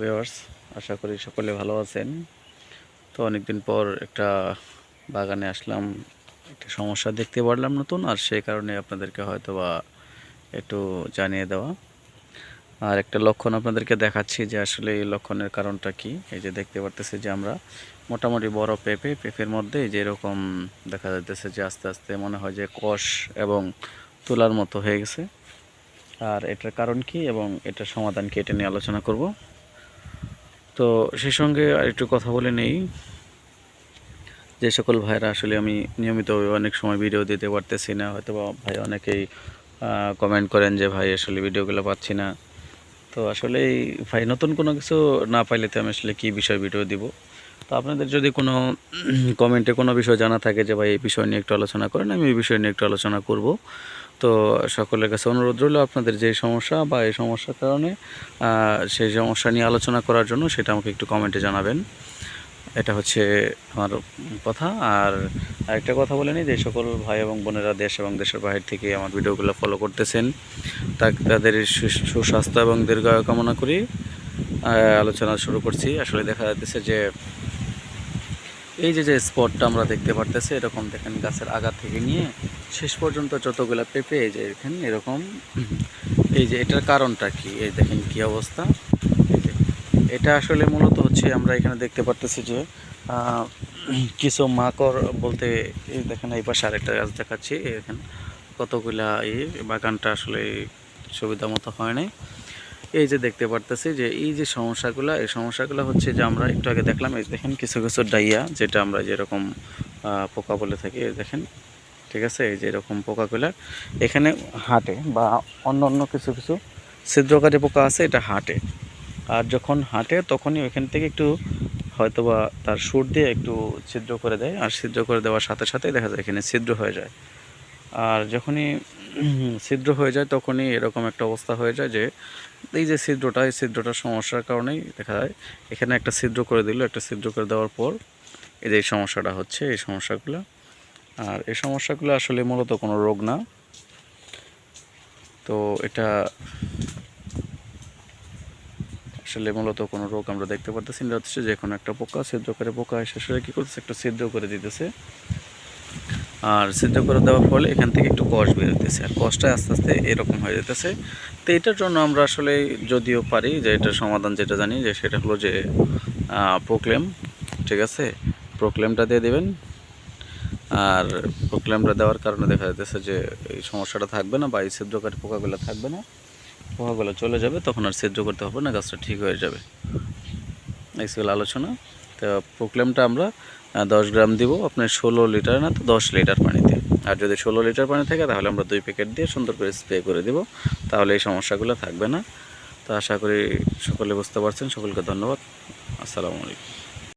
Viewers আশা করি সকলে ভালো আছেন। তো অনেকদিন পর একটা বাগানে আসলাম, একটা সমস্যা দেখতে পারলাম নতুন, আর সেই কারণে আপনাদেরকে হয়তো বা একটু জানিয়ে দেওয়া। আর একটা লক্ষণ আপনাদেরকে দেখাচ্ছি যে আসলে এই লক্ষণের কারণটা কি। এই যে দেখতে পারতেছি যে আমরা মোটামুটি বড় পেঁপে, পেঁপের মধ্যে যে এরকম দেখা যাইতেছে যে আস্তে আস্তে মনে হয় যে কষ এবং তুলার মতো হয়ে গেছে। আর এটার কারণ কি এবং এটার সমাধান কি এটা নিয়ে আলোচনা করব। তো সেই সঙ্গে আর একটু কথা বলে নেই। যে সকল ভাইরা আসলে আমি নিয়মিত অনেক সময় ভিডিও দিতে পারতেছি না হয়তো বা ভাই অনেকেই কমেন্ট করেন যে ভাই আসলে ভিডিওগুলো পাচ্ছি না। তো আসলে ভাই নতুন কোনো কিছু না পাইলে তো আমি আসলে কী বিষয় ভিডিও দিব? তো আপনাদের যদি কোনো কমেন্টে কোনো বিষয় জানা থাকে যে ভাই এই বিষয় নিয়ে একটু আলোচনা করেন, আমি এই বিষয় নিয়ে একটু আলোচনা করব। তো সকলের কাছে অনুরোধ রইল আপনাদের যে সমস্যা বা এই সমস্যার কারণে সেই সমস্যা নিয়ে আলোচনা করার জন্য সেটা আমাকে একটু কমেন্টে জানাবেন। এটা হচ্ছে আমার কথা। আর আরেকটা কথা বলে নিই, যে সকল ভাই এবং বোনেরা দেশ এবং দেশের বাইরে থেকে আমার ভিডিওগুলো ফলো করতেছেন তাদের সুস্বাস্থ্য এবং দীর্ঘায়ু কামনা করি। আলোচনা শুরু করছি। আসলে দেখা যাচ্ছে যে এই যে যে স্পটটা আমরা দেখতে পারতেছি, এরকম দেখেন গাছের আগা থেকে নিয়ে শেষ পর্যন্ত যতগুলো পেঁপে, এই যে এখানে এরকম। এই যে এটার কারণটা কি? এই দেখেন কি অবস্থা। এটা আসলে মূলত হচ্ছে আমরা এখানে দেখতে পারতেছি যে কিছু মাকড় বলতে এই দেখেন এই পাশে আরেকটা গাছ দেখাচ্ছি এখানে কতগুলা এই বাগানটা আসলে সুবিধা মতো হয় নাই। এই যে দেখতে পারতেছি যে এই যে সমস্যাগুলো, এই সমস্যাগুলো হচ্ছে যে আমরা একটু আগে দেখলাম, এই দেখেন কিছু কিছু ডাইয়া যেটা আমরা যেরকম পোকা বলে থাকি দেখেন, ঠিক আছে, এই যে এরকম পোকাগুলো, এখানে হাঁটে বা অন্য অন্য কিছু কিছু ছিদ্রকারী পোকা আছে, এটা হাটে। আর যখন হাঁটে তখনই ওইখান থেকে একটু হয়তো বা তার সুর দিয়ে একটু ছিদ্র করে দেয়, আর ছিদ্র করে দেওয়ার সাথে সাথে দেখা যায় এখানে ছিদ্র হয়ে যায়। আর যখনই ছিদ্র হয়ে যায়, তখনই এরকম একটা অবস্থা হয়ে যায় যে, এই যে ছিদ্রটা, এই ছিদ্রটার সমস্যার কারণেই দেখা যায়, এখানে একটা ছিদ্র করে দিল, একটা ছিদ্র করে দেওয়ার পর এই যে এই সমস্যাটা হচ্ছে, এই সমস্যাগুলো। আর এই সমস্যাগুলো আসলে মূলত কোনো রোগ না। তো এটা আসলে মূলত কোনো রোগ আমরা দেখতে পারতেছি না। হচ্ছে যে কোনো একটা পোকা, ছিদ্র করে পোকা এসে কী করতেছে, একটা ছিদ্র করে দিতেছে। আর ছিদ্র করে দেওয়ার ফলে এখান থেকে একটু কষ বেরোতেছে আর কষটা আস্তে আস্তে এরকম হয়ে যেতেছে তো এটার জন্য আমরা আসলে যদিও পারি যে এটার সমাধান যেটা জানি যে সেটা হলো যে প্রোক্লেম ঠিক আছে? প্রোক্লেমটা দিয়ে দেবেন। আর প্রোক্লেমটা দেওয়ার কারণে দেখা যাচ্ছে যে এই সমস্যাটা থাকবে না বা এই ছিদ্রকারী পোকাগুলো থাকবে না। পোকাগুলো চলে যাবে, তখন আর ছিদ্র করতে হবে না, গাছটা ঠিক হয়ে যাবে। এই আলোচনা। তো প্রোক্লেমটা আমরা দশ গ্রাম দিব আপনার ষোলো লিটার না তো দশ লিটার পানিতে আর যদি ষোলো লিটার পানি থাকে, তাহলে আমরা দুই প্যাকেট দিয়ে সুন্দর করে স্প্রে করে দিব। তাহলে এই সমস্যাগুলো থাকবে না। তো আশা করি সকলে বুঝতে পারছেন। সকলকে ধন্যবাদ। আসসালামু আলাইকুম।